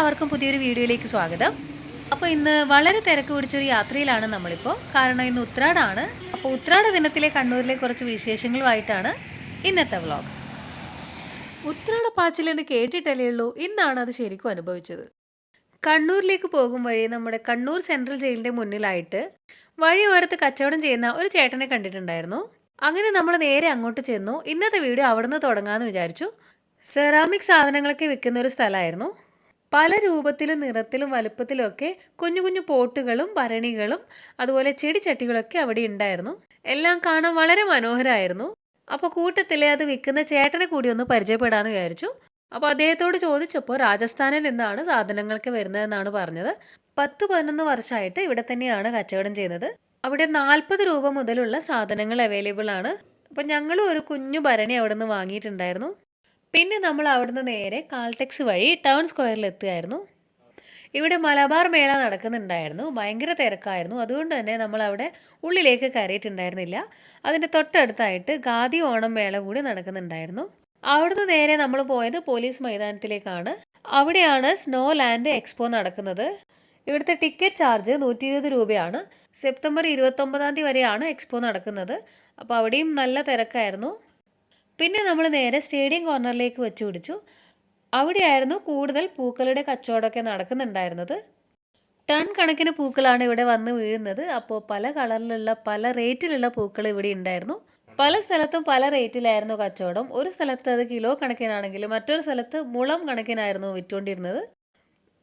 എല്ലാവർക്കും പുതിയൊരു വീഡിയോയിലേക്ക് സ്വാഗതം. അപ്പോൾ ഇന്ന് വളരെ തിരക്ക് പിടിച്ചൊരു യാത്രയിലാണ് നമ്മളിപ്പോൾ. കാരണം ഇന്ന് ഉത്രാടാണ്. അപ്പോൾ ഉത്രാട ദിനത്തിലെ കണ്ണൂരിലെ കുറച്ച് വിശേഷങ്ങളുമായിട്ടാണ് ഇന്നത്തെ വ്ളോഗ് ഉത്രാട പാച്ചിൽ എന്ന് കേട്ടിട്ടല്ലേ ഉള്ളൂ. ഇന്നാണ് അത് ശരിക്കും അനുഭവിച്ചത്. കണ്ണൂരിലേക്ക് പോകും വഴി നമ്മുടെ കണ്ണൂർ സെൻട്രൽ ജയിലിന്റെ മുന്നിലായിട്ട് വഴി ഓരത്ത് കച്ചവടം ചെയ്യുന്ന ഒരു ചേട്ടനെ കണ്ടിട്ടുണ്ടായിരുന്നു. അങ്ങനെ നമ്മൾ നേരെ അങ്ങോട്ട് ചെന്നു. ഇന്നത്തെ വീഡിയോ അവിടുന്ന് തുടങ്ങാമെന്ന് വിചാരിച്ചു. സെറാമിക് സാധനങ്ങളൊക്കെ വിൽക്കുന്ന ഒരു സ്ഥലമായിരുന്നു. പല രൂപത്തിലും നിറത്തിലും വലുപ്പത്തിലുമൊക്കെ കുഞ്ഞു കുഞ്ഞു പോട്ടുകളും ഭരണികളും അതുപോലെ ചെടിച്ചട്ടികളൊക്കെ അവിടെ ഉണ്ടായിരുന്നു. എല്ലാം കാണാൻ വളരെ മനോഹരമായിരുന്നു അപ്പോൾ കൂട്ടത്തിലെ അത് വിൽക്കുന്ന ചേട്ടനെ കൂടി ഒന്ന് പരിചയപ്പെടാമെന്ന് വിചാരിച്ചു. അപ്പോൾ അദ്ദേഹത്തോട് ചോദിച്ചപ്പോൾ രാജസ്ഥാനിൽ നിന്നാണ് സാധനങ്ങൾക്ക് വരുന്നതെന്നാണ് പറഞ്ഞത്. പത്ത് പതിനൊന്ന് വർഷമായിട്ട് ഇവിടെ തന്നെയാണ് കച്ചവടം ചെയ്യുന്നത്. അവിടെ നാൽപ്പത് രൂപ മുതലുള്ള സാധനങ്ങൾ അവൈലബിൾ ആണ്. അപ്പോൾ ഞങ്ങളും ഒരു കുഞ്ഞു ഭരണി അവിടെ നിന്ന് വാങ്ങിയിട്ടുണ്ടായിരുന്നു. പിന്നെ നമ്മൾ അവിടുന്ന് നേരെ കാൽടെക്സ് വഴി ടൗൺ സ്ക്വയറിൽ എത്തുകയായിരുന്നു. ഇവിടെ മലബാർ മേള നടക്കുന്നുണ്ടായിരുന്നു. ഭയങ്കര തിരക്കായിരുന്നു. അതുകൊണ്ട് തന്നെ നമ്മൾ അവിടെ ഉള്ളിലേക്ക് കയറിയിട്ടുണ്ടായിരുന്നില്ല. അതിന്റെ തൊട്ടടുത്തായിട്ട് ഖാദി ഓണം മേള കൂടി നടക്കുന്നുണ്ടായിരുന്നു. അവിടുന്ന് നേരെ നമ്മൾ പോയത് പോലീസ് മൈതാനത്തിലേക്കാണ്. അവിടെയാണ് സ്നോ ലാൻഡ് എക്സ്പോ നടക്കുന്നത്. ഇവിടുത്തെ ടിക്കറ്റ് ചാർജ് നൂറ്റി ഇരുപത് രൂപയാണ്. സെപ്റ്റംബർ ഇരുപത്തൊമ്പതാം തീയതി വരെയാണ് എക്സ്പോ നടക്കുന്നത്. അപ്പോൾ അവിടെയും നല്ല തിരക്കായിരുന്നു. പിന്നെ നമ്മൾ നേരെ സ്റ്റേഡിയം കോർണറിലേക്ക് വെച്ച് പിടിച്ചു. അവിടെയായിരുന്നു കൂടുതൽ പൂക്കളുടെ കച്ചവടമൊക്കെ നടക്കുന്നുണ്ടായിരുന്നത്. ടൺ കണക്കിന് പൂക്കളാണ് ഇവിടെ വന്ന് വീഴുന്നത്. അപ്പോൾ പല കളറിലുള്ള പല റേറ്റിലുള്ള പൂക്കൾ ഇവിടെ ഉണ്ടായിരുന്നു. പല സ്ഥലത്തും പല റേറ്റിലായിരുന്നു കച്ചവടം. ഒരു സ്ഥലത്ത് അത് കിലോ കണക്കിനാണെങ്കിൽ മറ്റൊരു സ്ഥലത്ത് മുളം കണക്കിനായിരുന്നു വിറ്റുകൊണ്ടിരുന്നത്.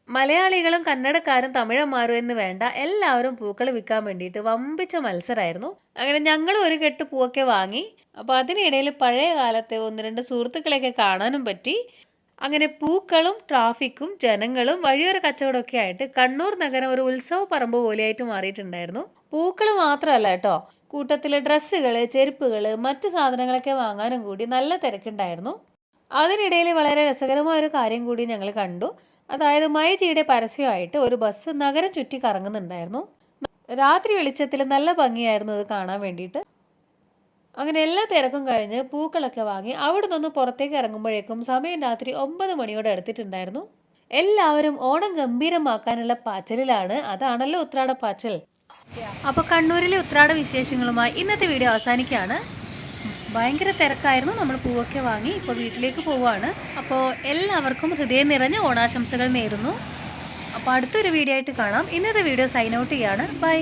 മലയാളികളും കന്നഡക്കാരും തമിഴന്മാരും എന്ന് വേണ്ട എല്ലാവരും പൂക്കൾ വിൽക്കാൻ വേണ്ടിയിട്ട് വമ്പിച്ച മത്സരമായിരുന്നു. അങ്ങനെ ഞങ്ങൾ ഒരു കെട്ട് പൂവൊക്കെ വാങ്ങി. അപ്പോൾ അതിനിടയിൽ പഴയ കാലത്തെ ഒന്ന് രണ്ട് സുഹൃത്തുക്കളെയൊക്കെ കാണാനും പറ്റി. അങ്ങനെ പൂക്കളും ട്രാഫിക്കും ജനങ്ങളും വഴിയോര കച്ചവടമൊക്കെ ആയിട്ട് കണ്ണൂർ നഗരം ഒരു ഉത്സവ പറമ്പ് പോലെയായിട്ട് മാറിയിട്ടുണ്ടായിരുന്നു. പൂക്കൾ മാത്രമല്ല കേട്ടോ. കൂട്ടത്തിൽ ഡ്രസ്സുകൾ ചെരുപ്പുകൾ മറ്റു സാധനങ്ങളൊക്കെ വാങ്ങാനും കൂടി നല്ല തിരക്കുണ്ടായിരുന്നു. അതിനിടയിൽ വളരെ രസകരമായ ഒരു കാര്യം കൂടി ഞങ്ങൾ കണ്ടു. അതായത് മൈജിയുടെ പരസ്യമായിട്ട് ഒരു ബസ് നഗരം ചുറ്റി കറങ്ങുന്നുണ്ടായിരുന്നു. രാത്രി വെളിച്ചത്തിൽ നല്ല ഭംഗിയായിരുന്നു അത് കാണാൻ വേണ്ടിയിട്ട്. അങ്ങനെ എല്ലാ തിരക്കും കഴിഞ്ഞ് പൂക്കളൊക്കെ വാങ്ങി അവിടെ നിന്ന് പുറത്തേക്ക് ഇറങ്ങുമ്പോഴേക്കും സമയം രാത്രി ഒമ്പത് മണിയോടെ എടുത്തിട്ടുണ്ടായിരുന്നു. എല്ലാവരും ഓണം ഗംഭീരമാക്കാനുള്ള പാച്ചലിലാണ്. അതാണല്ലോ ഉത്രാട പാച്ചൽ. അപ്പോൾ കണ്ണൂരിലെ ഉത്രാട വിശേഷങ്ങളുമായി ഇന്നത്തെ വീഡിയോ അവസാനിക്കുകയാണ്. ഭയങ്കര തിരക്കായിരുന്നു. നമ്മൾ പൂവൊക്കെ വാങ്ങി ഇപ്പോൾ വീട്ടിലേക്ക് പോവുകയാണ്. അപ്പോൾ എല്ലാവർക്കും ഹൃദയം നിറഞ്ഞ ഓണാശംസകൾ നേരുന്നു. അപ്പോൾ അടുത്തൊരു വീഡിയോ ആയിട്ട് കാണാം. ഇന്നത്തെ വീഡിയോ സൈൻ ഔട്ട് ചെയ്യാണ്. ബൈ